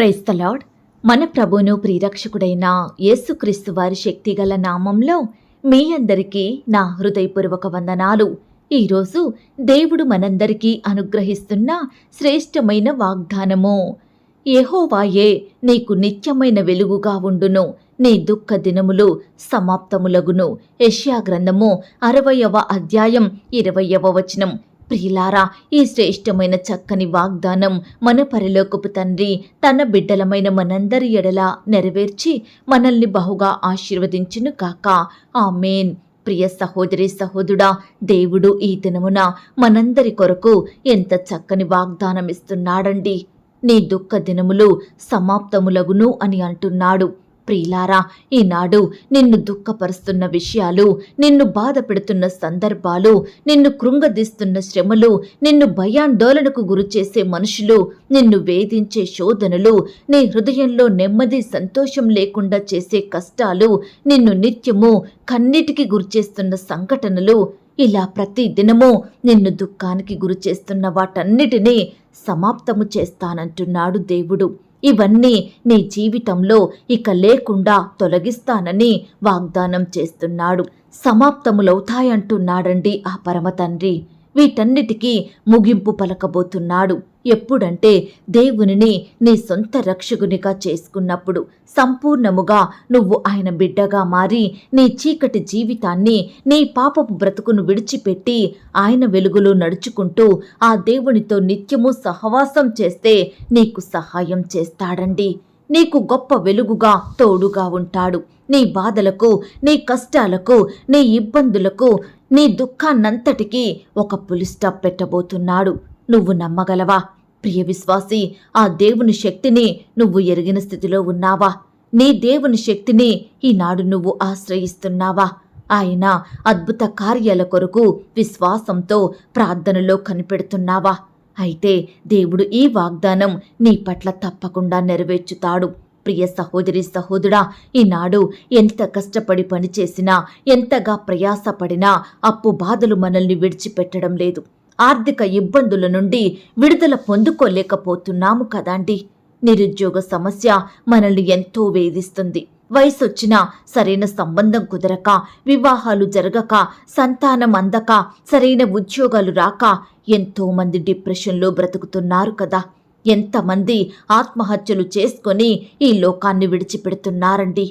Praise the Lord మన ప్రభును ప్రియరక్షకుడైన యేసుక్రీస్తు వారి శక్తిగల నామంలో మీ అందరికీ నా హృదయపూర్వక వందనాలు. ఈరోజు దేవుడు మనందరికీ అనుగ్రహిస్తున్న శ్రేష్టమైన వాగ్దానము. యహోవాయే నీకు నిత్యమైన వెలుగుగా ఉండును. నీ దుఃఖ దినములు సమాప్తములగును. యష్యా గ్రంథము అరవయవ అధ్యాయం ఇరవయవ వచనం. ప్రియులారా ఈ శ్రేష్టమైన చక్కని వాగ్దానం మన పరిలోకపు తండ్రి తన బిడ్డలమైన మనందరి ఎడల నెరవేర్చి మనల్ని బహుగా ఆశీర్వదించును కాక ఆమెన్. ప్రియ సహోదరి సహోదుడా దేవుడు ఈ దినమున మనందరి కొరకు ఎంత చక్కని వాగ్దానం ఇస్తున్నాడండి. నీ దుఃఖ దినములు సమాప్తములగును అని అంటున్నాడు. ప్రియులారా ఈనాడు నిన్ను దుఃఖపరుస్తున్న విషయాలు నిన్ను బాధ పెడుతున్న సందర్భాలు నిన్ను కృంగదీస్తున్న శ్రమలు నిన్ను భయాందోళనకు గురిచేసే మనుషులు నిన్ను వేధించే శోధనలు నీ హృదయంలో నెమ్మది సంతోషం లేకుండా చేసే కష్టాలు నిన్ను నిత్యము కన్నిటికి గురిచేస్తున్న సంఘటనలు ఇలా ప్రతి దినము నిన్ను దుఃఖానికి గురిచేస్తున్న వాటన్నిటినీ సమాప్తము చేస్తానంటున్నాడు దేవుడు. ఇవన్నీ నీ జీవితంలో ఇక లేకుండా తొలగిస్తానని వాగ్దానం చేస్తున్నాడు. సమాప్తములవుతాయంటున్నాడండి ఆ పరమతండ్రి. వీటన్నిటికీ ముగింపు పలకబోతున్నాడు. ఎప్పుడంటే దేవునిని నీ సొంత రక్షకునిగా చేసుకున్నప్పుడు సంపూర్ణముగా నువ్వు ఆయన బిడ్డగా మారి నీ చీకటి జీవితాన్ని నీ పాపపు బ్రతుకును విడిచిపెట్టి ఆయన వెలుగులో నడుచుకుంటూ ఆ దేవునితో నిత్యము సహవాసం చేస్తే నీకు సహాయం చేస్తాడండి. నీకు గొప్ప వెలుగుగా తోడుగా ఉంటాడు. నీ బాధలకు నీ కష్టాలకు నీ ఇబ్బందులకు నీ దుఃఖాన్నంతటికీ ఒక పులిస్టాప్ పెట్టబోతున్నాడు. నువ్వు నమ్మగలవా? ప్రియ విశ్వాసి ఆ దేవుని శక్తిని నువ్వు ఎరిగిన స్థితిలో ఉన్నావా? నీ దేవుని శక్తిని ఈనాడు నువ్వు ఆశ్రయిస్తున్నావా? ఆయన అద్భుత కార్యాల కొరకు విశ్వాసంతో ప్రార్థనలో కనిపెడుతున్నావా? అయితే దేవుడు ఈ వాగ్దానం నీ పట్ల తప్పకుండా నెరవేర్చుతాడు. ప్రియ సహోదరి సహోదరా ఈనాడు ఎంత కష్టపడి పనిచేసినా ఎంతగా ప్రయాసపడినా అప్పు బాధలు మనల్ని విడిచిపెట్టడం లేదు. ఆర్థిక ఇబ్బందుల నుండి విడుదల పొందుకోలేకపోతున్నాము కదండి. నిరుద్యోగ సమస్య మనల్ని ఎంతో వేధిస్తుంది. వయసొచ్చినా సరైన సంబంధం కుదరక వివాహాలు జరగక సంతానం అందక సరైన ఉద్యోగాలు రాక ఎంతోమంది డిప్రెషన్లో బ్రతుకుతున్నారు కదా. ఎంతమంది ఆత్మహత్యలు చేసుకొని ఈ లోకాన్ని విడిచిపెడుతున్నారండి.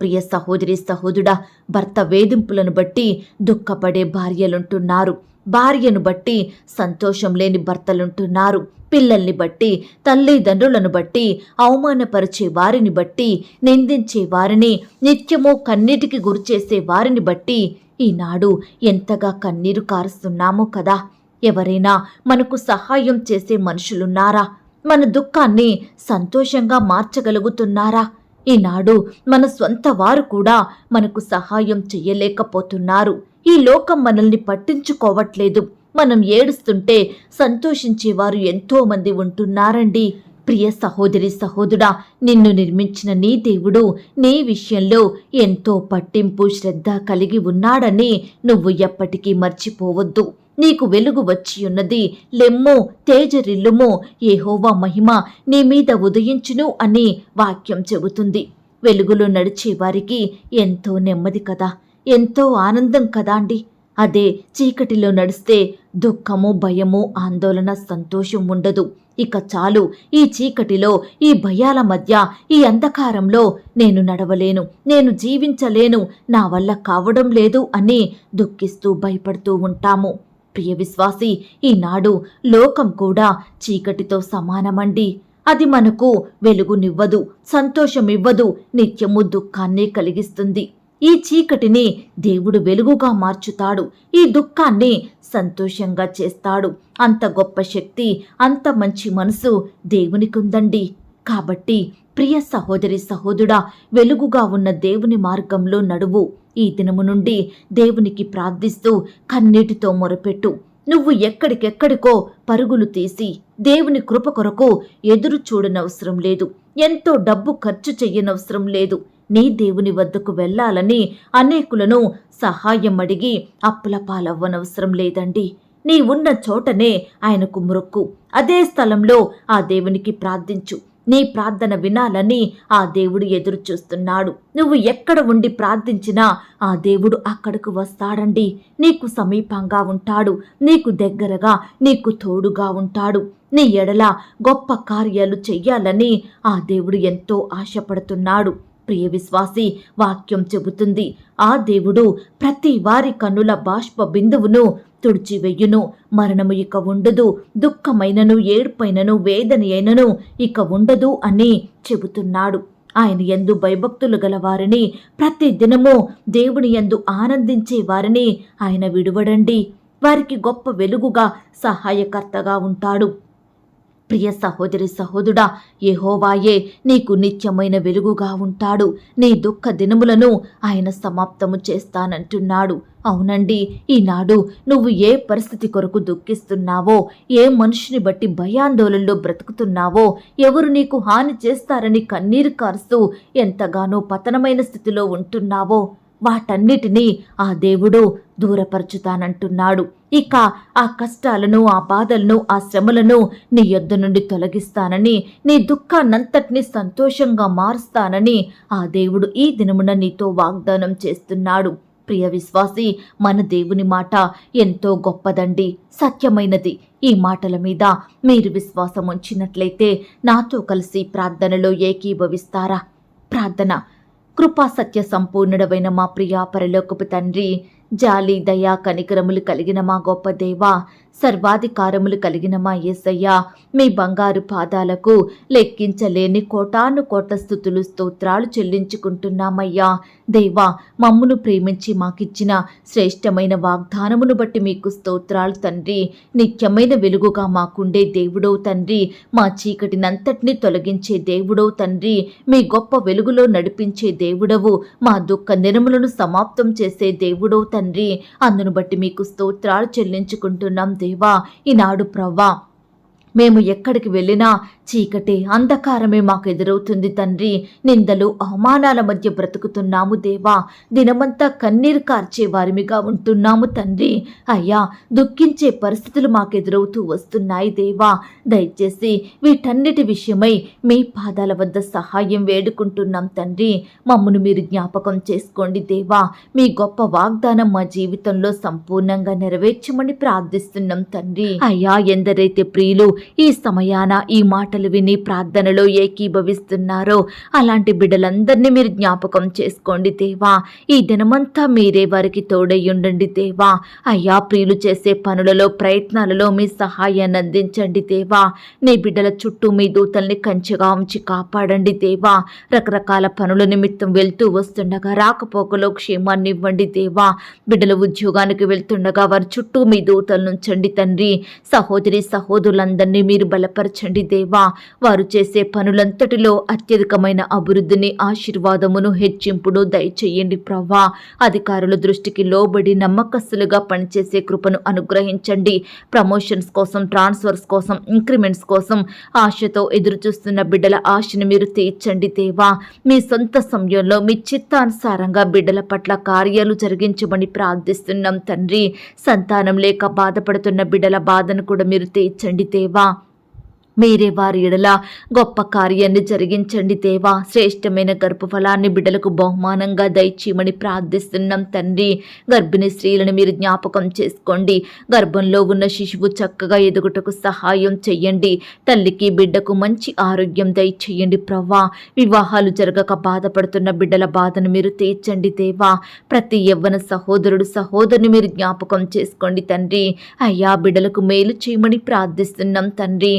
ప్రియ సహోదరి సహోదరుడా భర్త వేధింపులను బట్టి దుఃఖపడే భార్యలుంటున్నారు. భార్యను బట్టి సంతోషం లేని భర్తలుంటున్నారు. పిల్లల్ని బట్టి తల్లిదండ్రులను బట్టి అవమానపరిచే వారిని బట్టి నిందించే వారిని నిత్యము కన్నీటికి గురిచేసే వారిని బట్టి ఈనాడు ఎంతగా కన్నీరు కారుస్తున్నామో కదా! ఎవరైనా మనకు సహాయం చేసే మనుషులున్నారా? మన దుఃఖాన్ని సంతోషంగా మార్చగలుగుతున్నారా? ఈనాడు మన సొంత వారు కూడా మనకు సహాయం చెయ్యలేకపోతున్నారు. ఈ లోకం మనల్ని పట్టించుకోవట్లేదు. మనం ఏడుస్తుంటే సంతోషించేవారు ఎంతో మంది ఉంటున్నారండి. ప్రియ సహోదరి సహోదరుడా నిన్ను నిర్మించిన నీ దేవుడు నీ విషయంలో ఎంతో పట్టింపు శ్రద్ధ కలిగి ఉన్నాడని నువ్వు ఎప్పటికీ మర్చిపోవద్దు. నీకు వెలుగు వచ్చి ఉన్నది. లెమ్ము తేజరిల్లుము. ఏహోవా మహిమ నీ మీద ఉదయించును అని వాక్యం చెబుతుంది. వెలుగులో నడిచే వారికి ఎంతో నెమ్మది కదా. ఎంతో ఆనందం కదా అండి. అదే చీకటిలో నడిస్తే దుఃఖము భయము ఆందోళన సంతోషం ఉండదు. ఇక చాలు ఈ చీకటిలో ఈ భయాల మధ్య ఈ అంధకారంలో నేను నడవలేను నేను జీవించలేను నా వల్ల కావడం లేదు అని దుఃఖిస్తూ భయపడుతూ ఉంటాము. ప్రియ విశ్వాసి ఈనాడు లోకం కూడా చీకటితో సమానమండి. అది మనకు వెలుగునివ్వదు సంతోషమివ్వదు నిత్యము దుఃఖాన్నే కలిగిస్తుంది. ఈ చీకటిని దేవుడు వెలుగుగా మార్చుతాడు. ఈ దుఃఖాన్ని సంతోషంగా చేస్తాడు. అంత గొప్ప శక్తి అంత మంచి మనసు దేవునికుందండి. కాబట్టి ప్రియ సహోదరి సహోదుడా వెలుగుగా ఉన్న దేవుని మార్గంలో నడువు. ఈ దినము నుండి దేవునికి ప్రార్థిస్తూ కన్నీటితో మొరపెట్టు. నువ్వు ఎక్కడికెక్కడికో పరుగులు తీసి దేవుని కృప కొరకు ఎదురు చూడనవసరం లేదు. ఎంతో డబ్బు ఖర్చు చెయ్యనవసరం లేదు. నీ దేవుని వద్దకు వెళ్ళాలని అనేకులను సహాయం అడిగి అప్పుల పాలవ్వనవసరం లేదండి. నీ ఉన్న చోటనే ఆయనకు మొక్కు. అదే స్థలంలో ఆ దేవునికి ప్రార్థించు. నీ ప్రార్థన వినాలని ఆ దేవుడు ఎదురు చూస్తున్నాడు నువ్వు ఎక్కడ ఉండి ప్రార్థించినా ఆ దేవుడు అక్కడకు వస్తాడండి. నీకు సమీపంగా ఉంటాడు. నీకు దగ్గరగా నీకు తోడుగా ఉంటాడు. నీ ఎడల గొప్ప కార్యాలు చెయ్యాలని ఆ దేవుడు ఎంతో ఆశపడుతున్నాడు. ప్రియ విశ్వాసి వాక్యం చెబుతుంది. ఆ దేవుడు ప్రతి వారి కన్నుల బాష్ప బిందువును తుడిచివెయ్యును మరణము ఇక ఉండదు దుఃఖమైనను ఏడ్పైనను వేదని అయినను ఇక ఉండదు అని చెబుతున్నాడు. ఆయన ఎందు భయభక్తులు గల వారిని ప్రతి దినము దేవుని ఎందు ఆనందించే వారిని ఆయన విడువడండి. వారికి గొప్ప వెలుగుగా సహాయకర్తగా ఉంటాడు. ప్రియ సహోదరి సహోదుడా యెహోవాయే నీకు నిత్యమైన వెలుగుగా ఉంటాడు. నీ దుఃఖ దినములను ఆయన సమాప్తము చేస్తానంటున్నాడు. అవునండి ఈనాడు నువ్వు ఏ పరిస్థితి కొరకు దుఃఖిస్తున్నావో ఏ మనిషిని బట్టి భయాందోళనలో బ్రతుకుతున్నావో ఎవరు నీకు హాని చేస్తారని కన్నీరు కారుస్తూ ఎంతగానో పతనమైన స్థితిలో ఉంటున్నావో వాటన్నిటినీ ఆ దేవుడు దూరపరచుతానంటున్నాడు. ఇక ఆ కష్టాలను ఆ బాధలను ఆ శ్రమలను నీ యొద్ద నుండి తొలగిస్తానని నీ దుఃఖాన్నంతటినీ సంతోషంగా మారుస్తానని ఆ దేవుడు ఈ దినమున నీతో వాగ్దానం చేస్తున్నాడు. ప్రియ విశ్వాసి మన దేవుని మాట ఎంతో గొప్పదండి సత్యమైనది. ఈ మాటల మీద మీరు విశ్వాసం ఉంచినట్లయితే నాతో కలిసి ప్రార్థనలో ఏకీభవిస్తారా? ప్రార్థన. కృపా సత్య సంపూర్ణుడవైన మా ప్రియా పరలోకపు తండ్రి జాలి దయా కనికరములు కలిగిన మా గొప్ప దేవా సర్వాధికారములు కలిగిన మా యేసయ్య? మీ బంగారు పాదాలకు లెక్కించలేని కోటాను కోట స్థుతులు స్తోత్రాలు చెల్లించుకుంటున్నామయ్యా. దేవా మమ్మును ప్రేమించి మాకిచ్చిన శ్రేష్టమైన వాగ్దానమును బట్టి మీకు స్తోత్రాలు తండ్రి. నిత్యమైన వెలుగుగా మాకుండే దేవుడో తండ్రి. మా చీకటినంతటిని తొలగించే దేవుడో తండ్రి. మీ గొప్ప వెలుగులో నడిపించే దేవుడవు. మా దుఃఖ నిర్మలను సమాప్తం చేసే దేవుడో తండ్రి. అందును బట్టి మీకు స్తోత్రాలు చెల్లించుకుంటున్నాం దేవా ఈనాడు ప్రవ్వా మేము ఎక్కడికి వెళ్ళినా చీకటి అంధకారమే మాకు ఎదురవుతుంది తండ్రి. నిందలు అవమానాల మధ్య బ్రతుకుతున్నాము దేవా. దినమంతా కన్నీరు కార్చే వారిమిగా ఉంటున్నాము తండ్రి. అయ్యా దుఃఖించే పరిస్థితులు మాకు ఎదురవుతూ వస్తున్నాయి దేవా. దయచేసి వీటన్నిటి విషయమై మీ పాదాల వద్ద సహాయం వేడుకుంటున్నాం తండ్రి. మమ్మను మీరు జ్ఞాపకం చేసుకోండి దేవా. మీ గొప్ప వాగ్దానం మా జీవితంలో సంపూర్ణంగా నెరవేర్చమని ప్రార్థిస్తున్నాం తండ్రి. అయ్యా ఎందరైతే ప్రియులు ఈ సమయాన ఈ మాట మాటలు విని ప్రార్థనలో ఏకీభవిస్తున్నారో అలాంటి బిడ్డలందరినీ మీరు జ్ఞాపకం చేసుకోండి దేవా. ఈ దినమంతా మీరే వారికి తోడయ్యుండండి దేవా. అయ్యా ప్రియులు చేసే పనులలో ప్రయత్నాలలో మీ సహాయాన్ని అందించండి దేవా. నీ బిడ్డల చుట్టూ మీ దూతల్ని కంచెగా ఉంచి కాపాడండి దేవా. రకరకాల పనుల నిమిత్తం వెళ్తూ వస్తుండగా రాకపోకలో క్షేమాన్ని ఇవ్వండి దేవా. బిడ్డలు ఉద్యోగానికి వెళ్తుండగా వారి చుట్టూ మీ దూతలు నుంచండి తండ్రి. సహోదరి సహోదరులందరినీ మీరు బలపరచండి దేవా. వారు చేసే పనులంతటిలో అత్యధికమైన అభివృద్ధిని ఆశీర్వాదమును హెచ్చింపును దయచేయండి ప్రవ్వా అధికారుల దృష్టికి లోబడి నమ్మకస్తులుగా పనిచేసే కృపను అనుగ్రహించండి. ప్రమోషన్స్ కోసం ట్రాన్స్ఫర్స్ కోసం ఇంక్రిమెంట్స్ కోసం ఆశతో ఎదురుచూస్తున్న బిడ్డల ఆశను మీరు తీర్చండి దేవా. మీ సొంత సమయంలో మీ చిత్తానుసారంగా బిడ్డల పట్ల కార్యాలు జరిగించమని ప్రార్థిస్తున్నాం తండ్రి. సంతానం లేక బాధపడుతున్న బిడ్డల బాధను కూడా మీరు తీర్చండి దేవా. మీరే వారి ఎడల గొప్ప కార్యాన్ని జరిగించండి దేవా. శ్రేష్టమైన గర్భఫలాన్ని బిడ్డలకు బహుమానంగా దయచేయమని ప్రార్థిస్తున్నాం తండ్రి. గర్భిణీ స్త్రీలను మీరు జ్ఞాపకం చేసుకోండి. గర్భంలో ఉన్న శిశువు చక్కగా ఎదుగుటకు సహాయం చెయ్యండి. తల్లికి బిడ్డకు మంచి ఆరోగ్యం దయచేయండి ప్రవ్వా. వివాహాలు జరగక బాధపడుతున్న బిడ్డల బాధను మీరు తీర్చండి దేవా. ప్రతి యవ్వన సహోదరుడు సహోదరుని మీరు జ్ఞాపకం చేసుకోండి తండ్రి. అయ్యా బిడ్డలకు మేలు చేయమని ప్రార్థిస్తున్నాం తండ్రి.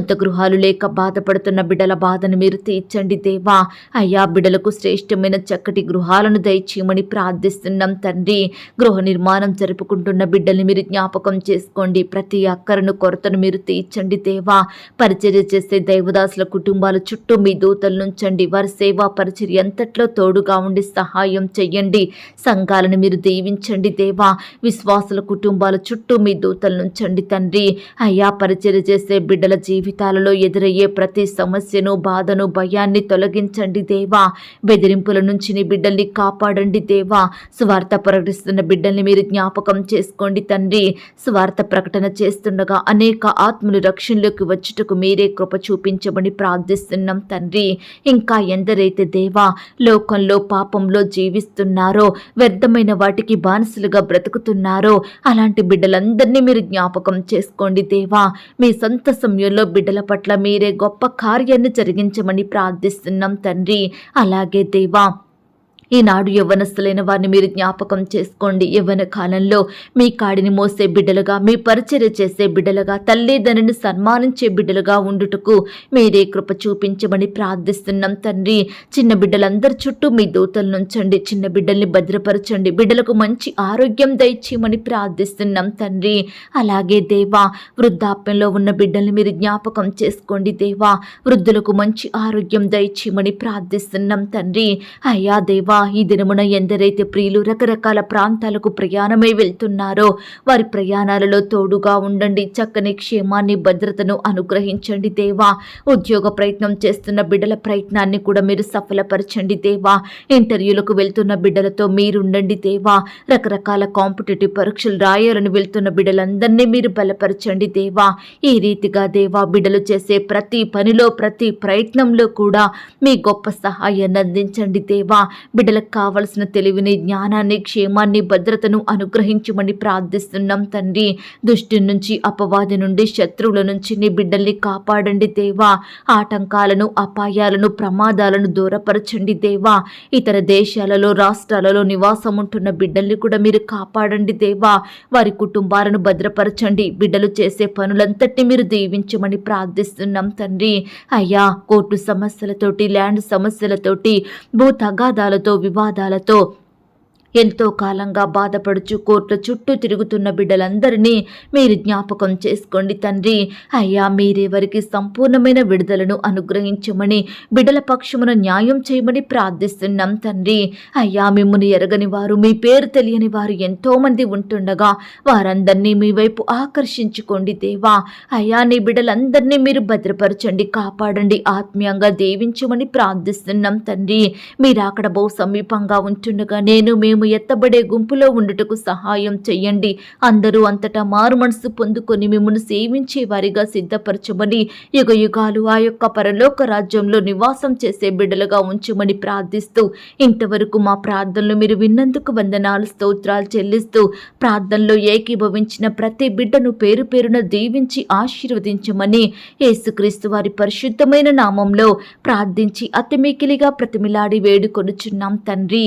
సొంత గృహాలు లేక బాధపడుతున్న బిడ్డల బాధను మీరు తీర్చండి దేవా. అయ్యా బిడ్డలకు శ్రేష్టమైన చక్కటి గృహాలను దయచేయమని ప్రార్థిస్తున్నాం తండ్రి. గృహ నిర్మాణం జరుపుకుంటున్న బిడ్డల్ని మీరు జ్ఞాపకం చేసుకోండి. ప్రతి అక్కరను కొరతను మీరు తీర్చండి దేవా. పరిచర్య చేసే దైవదాసుల కుటుంబాల చుట్టూ మీ దూతలు నుంచండి వారి సేవా పరిచర్య ఎంతట్లో తోడుగా ఉండి సహాయం చెయ్యండి. సంఘాలను మీరు దీవించండి దేవా. విశ్వాసుల కుటుంబాల చుట్టూ మీ దూతలు నుంచండి తండ్రి. అయ్యా పరిచర్య చేసే బిడ్డల జీవితం జీవితాలలో ఎదురయ్యే ప్రతి సమస్యను బాధను భయాన్ని తొలగించండి దేవా. బెదిరింపుల నుంచి నీ బిడ్డల్ని కాపాడండి దేవా. స్వార్థ ప్రకటిస్తున్న బిడ్డల్ని మీరు జ్ఞాపకం చేసుకోండి తండ్రి. స్వార్థ ప్రకటన చేస్తుండగా అనేక ఆత్మలు రక్షణలోకి వచ్చుటకు మీరే కృప చూపించమని ప్రార్థిస్తున్నాం తండ్రి. ఇంకా ఎందరైతే దేవా లోకంలో పాపంలో జీవిస్తున్నారో వ్యర్థమైన వాటికి బానిసలుగా బ్రతుకుతున్నారో అలాంటి బిడ్డలందరినీ మీరు జ్ఞాపకం చేసుకోండి దేవా. మీ సొంత సమయంలో బిడ్డల పట్ల మీరే గొప్ప కార్యాన్ని జరిగించమని ప్రార్థిస్తున్నాం తండ్రి. అలాగే దేవా ఈనాడు యవ్వనస్తులైన వారిని మీరు జ్ఞాపకం చేసుకోండి. యవ్వన కాలంలో మీ కాడిని మోసే బిడ్డలుగా మీ పరిచర్య చేసే బిడ్డలుగా తల్లిదండ్రుని సన్మానించే బిడ్డలుగా ఉండుటకు మీరే కృప చూపించమని ప్రార్థిస్తున్నాం తండ్రి. చిన్న బిడ్డలందరి చుట్టూ మీ దూతలు నుంచండి చిన్న బిడ్డల్ని భద్రపరచండి. బిడ్డలకు మంచి ఆరోగ్యం దయచేయమని ప్రార్థిస్తున్నాం తండ్రి. అలాగే దేవా వృద్ధాప్యంలో ఉన్న బిడ్డల్ని మీరు జ్ఞాపకం చేసుకోండి దేవా. వృద్ధులకు మంచి ఆరోగ్యం దయచేయమని ప్రార్థిస్తున్నాం తండ్రి. అయ్యా దేవా ఈ దినమున ఎందరైతే ప్రియులు రకరకాల ప్రాంతాలకు ప్రయాణమై వెళ్తున్నారో వారి ప్రయాణాలలో తోడుగా ఉండండి చక్కని క్షేమాన్ని భద్రతను అనుగ్రహించండి దేవా. ఉద్యోగ ప్రయత్నం చేస్తున్న బిడ్డల ప్రయత్నాన్ని కూడా మీరు సఫలపరచండి దేవా. ఇంటర్వ్యూలకు వెళ్తున్న బిడ్డలతో మీరుండండి దేవా. రకరకాల కాంపిటేటివ్ పరీక్షలు రాయాలని వెళ్తున్న బిడ్డలందరినీ మీరు బలపరచండి దేవా. ఈ రీతిగా దేవా బిడ్డలు చేసే ప్రతి పనిలో ప్రతి ప్రయత్నంలో కూడా మీ గొప్ప సహాయాన్ని అందించండి దేవా. బిడ్డలకు కావలసిన తెలివిని జ్ఞానాన్ని క్షేమాన్ని భద్రతను అనుగ్రహించమని ప్రార్థిస్తున్నాం తండ్రి. దుష్టి నుంచి అపవాది నుండి శత్రువుల నుంచి నీ బిడ్డల్ని కాపాడండి దేవా. ఆటంకాలను అపాయాలను ప్రమాదాలను దూరపరచండి దేవా. ఇతర దేశాలలో రాష్ట్రాలలో నివాసం ఉంటున్న బిడ్డల్ని కూడా మీరు కాపాడండి దేవా. వారి కుటుంబాలను భద్రపరచండి. బిడ్డలు చేసే పనులంతటి మీరు దీవించమని ప్రార్థిస్తున్నాం తండ్రి. అయ్యా కోర్టు సమస్యలతోటి ల్యాండ్ సమస్యలతోటి భూ తగాదాలతో వివాదాలతో ఎంతో కాలంగా బాధపడుచు కోర్టుల చుట్టూ తిరుగుతున్న బిడ్డలందరినీ మీరు జ్ఞాపకం చేసుకోండి తండ్రి. అయ్యా మీరెవరికి సంపూర్ణమైన విడుదలను అనుగ్రహించమని బిడ్డల పక్షమున న్యాయం చేయమని ప్రార్థిస్తున్నాం తండ్రి. అయ్యా మిమ్మల్ని ఎరగని వారు మీ పేరు తెలియని వారు ఎంతోమంది ఉంటుండగా వారందరినీ మీ వైపు ఆకర్షించుకోండి దేవా. అయ్యా నీ బిడ్డలందరినీ మీరు భద్రపరచండి కాపాడండి ఆత్మీయంగా దీవించమని ప్రార్థిస్తున్నాం తండ్రి. మీరు అక్కడ బహు సమీపంగా ఉంటుండగా నేను మేము ఎత్తబడే గుంపులో ఉండుటకు సహాయం చెయ్యండి. అందరూ అంతటా మారు మనసు పొందుకొని మిమ్మల్ని సేవించే వారిగా సిద్ధపరచమని యుగ యుగాలు ఆ యొక్క పరలోక రాజ్యంలో నివాసం చేసే బిడ్డలుగా ఉంచమని ప్రార్థిస్తూ ఇంతవరకు మా ప్రార్థనలు మీరు విన్నందుకు వందనాలు స్తోత్రాలు చెల్లిస్తూ ప్రార్థనలో ఏకీభవించిన ప్రతి బిడ్డను పేరు పేరున దీవించి ఆశీర్వదించమని యేసుక్రీస్తు వారి పరిశుద్ధమైన నామంలో ప్రార్థించి అతిమికిలిగా ప్రతిమిలాడి వేడుకొనుచున్నాం తండ్రి.